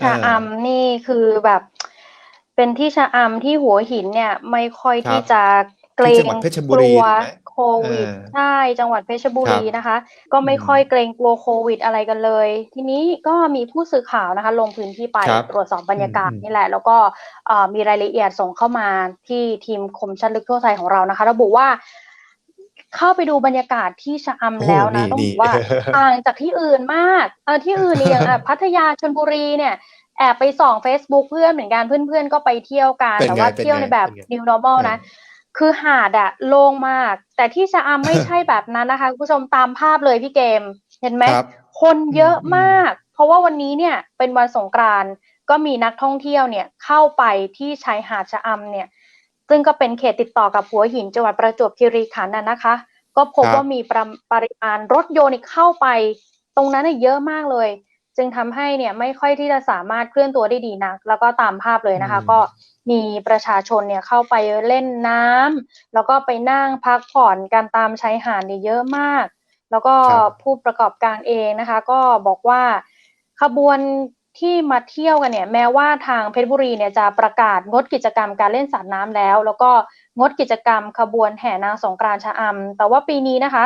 ชะอำนี่คือแบบ เป็นที่ชะอำที่หัวหินเนี่ย ไม่ค่อยครับที่จะเกรที่จังงหวัดเพชรบุกรีลัวถูกไหมโควิดเออใช่จังหวัดเพชรบุครับรีนะคะ ก็ไม่อืมค่อยเกรงกลัวโควิดอะไรกันเลย ทีนี้ก็มีผู้สื่อข่าวนะคะ ลงพื้นที่ไปครับตรวจสอบบรรยากาศอืมนี่แหละ แล้วก็เอ่อมีรายละเอียดส่งเข้ามาที่ทีมคมชัดลึกทั่วไทยของเรานะคะ ระบุว่า เข้าไปดูบรรยากาศที่ชะอำโอ้แล้วนะนี่ต้องบนี่อกว่าต่างจากที่อื่นมากเออที่อื่นเนี่ยอย่างอะพัทยาชลบุรีเนี่ยแอบไปส่อง Facebook เพื่อนเหมือนกันเพื่อนๆก็ไปเที่ยวกันเป็นแต่ไงว่าเป็นเที่ยวไงในแบบเป็นไง new normal นะ คือหาดอะโล่งมาก แต่ที่ชะอำไม่ใช่แบบนั้นนะคะคุณผู้ชมตามภาพเลยพี่เกม เห็นไหมครับคนเยอะอืมมาก เพราะว่าวันนี้เนี่ยเป็นวันสงกรานต์ก็มีนักท่องเที่ยวเนี่ยเข้าไปที่ชายหาดชะอำเนี่ย ซึ่งก็เป็นเขตติดต่อกับหัวหินจังหวัดประจวบคีรีขันธ์น่ะนะคะ ก็พบครับว่ามีปรปริมาณรถยนต์เนี่ยเข้าไป ตรงนั้นเนี่ยเยอะมากเลย จึงทำให้เนี่ยไม่ค่อยที่จะสามารถเคลื่อนตัวได้ดีนัก แล้วก็ตามภาพเลยนะคะอืมก็มีประชาชนเนี่ยเข้าไปเล่นน้ำแล้วก็ไปนั่งพักผ่อนกันตามชายหาดเนี่ยเยอะมาก แล้วก็ครับผู้ประกอบการเองนะคะ ก็บอกว่าขบวน ที่มาเที่ยวกันเนี่ยแม้ว่าทางเพชรบุรีเนี่ยจะประกาศงดกิจกรรมการเล่นสาดน้ำแล้ว แล้วก็งดกิจกรรมขบวนแห่นางสงกรานต์ชะอำ แต่ว่าปีนี้นะคะ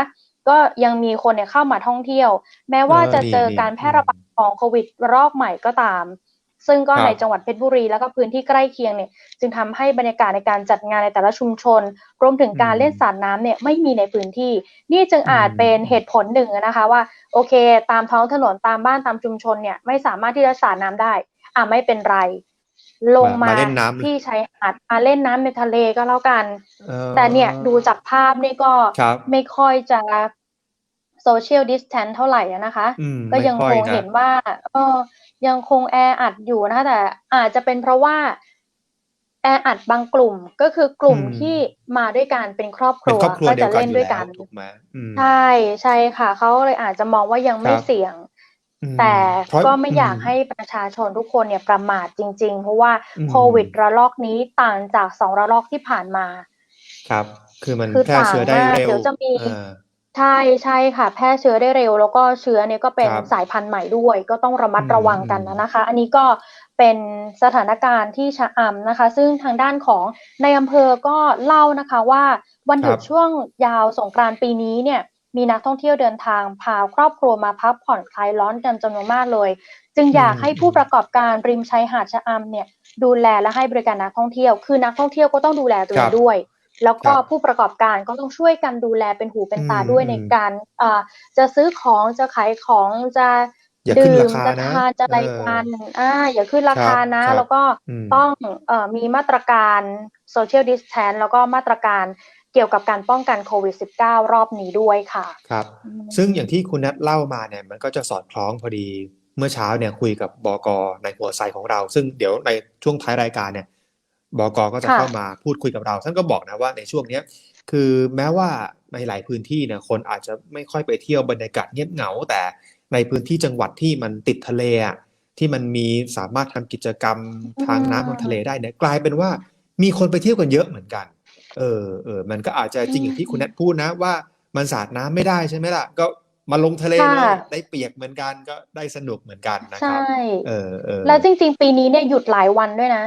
ก็ยังมีคนเนี่ยเข้ามาท่องเที่ยว แม้ว่าจะเจอการแพร่ระบาดของโควิดรอบใหม่ก็ตาม ซึ่งก็ครับในจังหวัดเพชรบุรีแล้วก็พื้นที่ใกล้เคียงเนี่ยจึงทำให้บรรยากาศในการจัดงานในแต่ละชุมชน รวมถึงการอืมเล่นสาดน้ำเนี่ยไม่มีในพื้นที่ นี่จึงอาจอืมเป็นเหตุผลหนึ่งนะคะว่าโอเค ตามท้องถนนตามบ้านตามชุมชนเนี่ยไม่สามารถที่จะสาดน้ำได้ อะไม่เป็นไร ลงมามามาเล่นน้ำที่ชายหาดมาเล่นน้ำในทะเลก็แล้วกันออแต่เนี่ยดูจากภาพนี่ก็ครับไม่ค่อยจะโซเชียลดิสแทนเท่าไหร่อะนะคะอืมก็ยังไม่คค่อยงนะเห็นว่าเออ ยังคงแออัดอยู่นะคะแต่อาจจะเป็นเพราะว่าแออัดบางกลุ่มก็คือกลุ่มอืมที่มาด้วยกันเป็นครอบคเป็นรัวครอบครัวก็เดียจะวกันเล่นอยู่ด้วยแล้กัวนถูกไหมอืมใช่ใช่ค่ะเขาเลยอาจจะมองว่ายังไม่ครับเสี่ยงอืมแต่เพราะก็ไม่อยากอืมให้ประชาชนทุกคนเนี่ยประมาทจริง ๆ เพราะว่าอืมโควิดระลอกนี้ต่างจากสองระลอกที่ผ่านมา ครับ คือมันคือแพร่เชื้อได้ต่างมากเร็วเดี๋ยวจะมีเออ ใช่ใช่ค่ะ แพร่เชื้อได้เร็ว แล้วก็เชื้อเนี่ยก็เป็นครับ สายพันธุ์ใหม่ด้วย ก็ต้องระมัดอืมระวังกันอืมนะคะ อันนี้ก็เป็นสถานการณ์ที่ชะอำนะคะ ซึ่งทางด้านของในอำเภอก็เล่านะคะว่าวันหยุดช่วงยาวสงกรานต์ปีนี้เนี่ยมีนักท่องเที่ยวเดินทางพาครอบครัวมาพักผ่อนคลายร้อนกันจำนวนมากเลย จึงอยากให้ผู้ประกอบการริมชายหาดชะอำเนี่ยดูแลและให้บริการนักท่องเที่ยว คือนักท่องเที่ยวก็ต้องดูแลตัวเองด้วย แล้วก็ครับผู้ประกอบการก็ต้องช่วยกันดูแลเป็นหูเป็นตาอืมด้วยในอืมการเอ่อจะซื้อของจะขายของจะอย่าขึ้นดื่รามคาจะนะทานจะอะไรเออกันอ่าอย่าขึ้นราคานะครับแล้วก็อืมต้องเอ่อมีมาตรการ social distance แล้วก็มาตรการเกี่ยวกับการป้องกันโควิด -19 รอบนี้ด้วยค่ะ ครับอืมซึ่งอย่างที่คุณนัทเล่ามาเนี่ยมันก็จะสอดคล้องพอดีเมื่อเช้าเนี่ยคุยกับบกในหัวไซของเรา ซึ่งเดี๋ยวในช่วงท้ายรายการเนี่ย บกก็จะค่ะเข้ามาพูดคุยกับเรา ท่านก็บอกนะว่าในช่วงเนี้ยคือแม้ว่าในหลายพื้นที่เนี่ยคนอาจจะไม่ค่อยไปเที่ยวบรรยากาศเงียบเหงา แต่ในพื้นที่จังหวัดที่มันติดทะเลอะที่มันมีสามารถทำกิจกรรมทางน้ำทางทะเลได้เนี่ยกลายเป็นว่ามีคนไปเที่ยวกันเยอะเหมือนกัน เออเออมันก็อาจจะจริงอย่างที่คุณแนทพูดนะว่ามันสาดน้ำไม่ได้ใช่ไหมล่ะ ก็มาลงทะเลเลยค่ะได้เปียกเหมือนกันก็ได้สนุกเหมือนกันนะคใช่รับเออเออแล้วจริง ๆ ปีนี้เนี่ยหยุดหลายวันด้วยนะ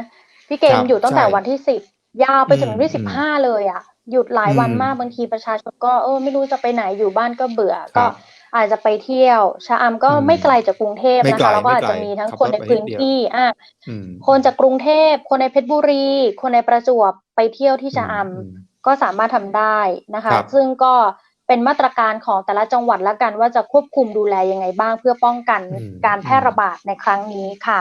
พี่เกคมรับหยุดตั้งแต่ใช่วันที่สิบยาวไปจนถึงวันที่อืสิมบห้าเลยอะหยุดหลายวันอืมมากบางทีประชาชนก็เออไม่รู้จะไปไหนอยู่บ้านก็เบื่อครัก็บอาจจะไปเที่ยว ชะอำก็อืมไม่ไกลจากกรุงเทพไม่นะไกลคะแล้วก็ไม่อาจไกลจะมีทั้งขับคนในรถไปพื้นนิดเดียวที่อะอืมคนจากกรุงเทพคนในเพชรบุรี คนในประจวบไปเที่ยวที่ชะอำมมก็สามารถทำได้นะคะครับซึ่งก็เป็นมาตรการของแต่ละจังหวัดละกันว่าจะควบคุมดูแลยังไงบ้าง เพื่อป้องกันอืมการแพร่ระบาดในครั้งนี้ค่ะ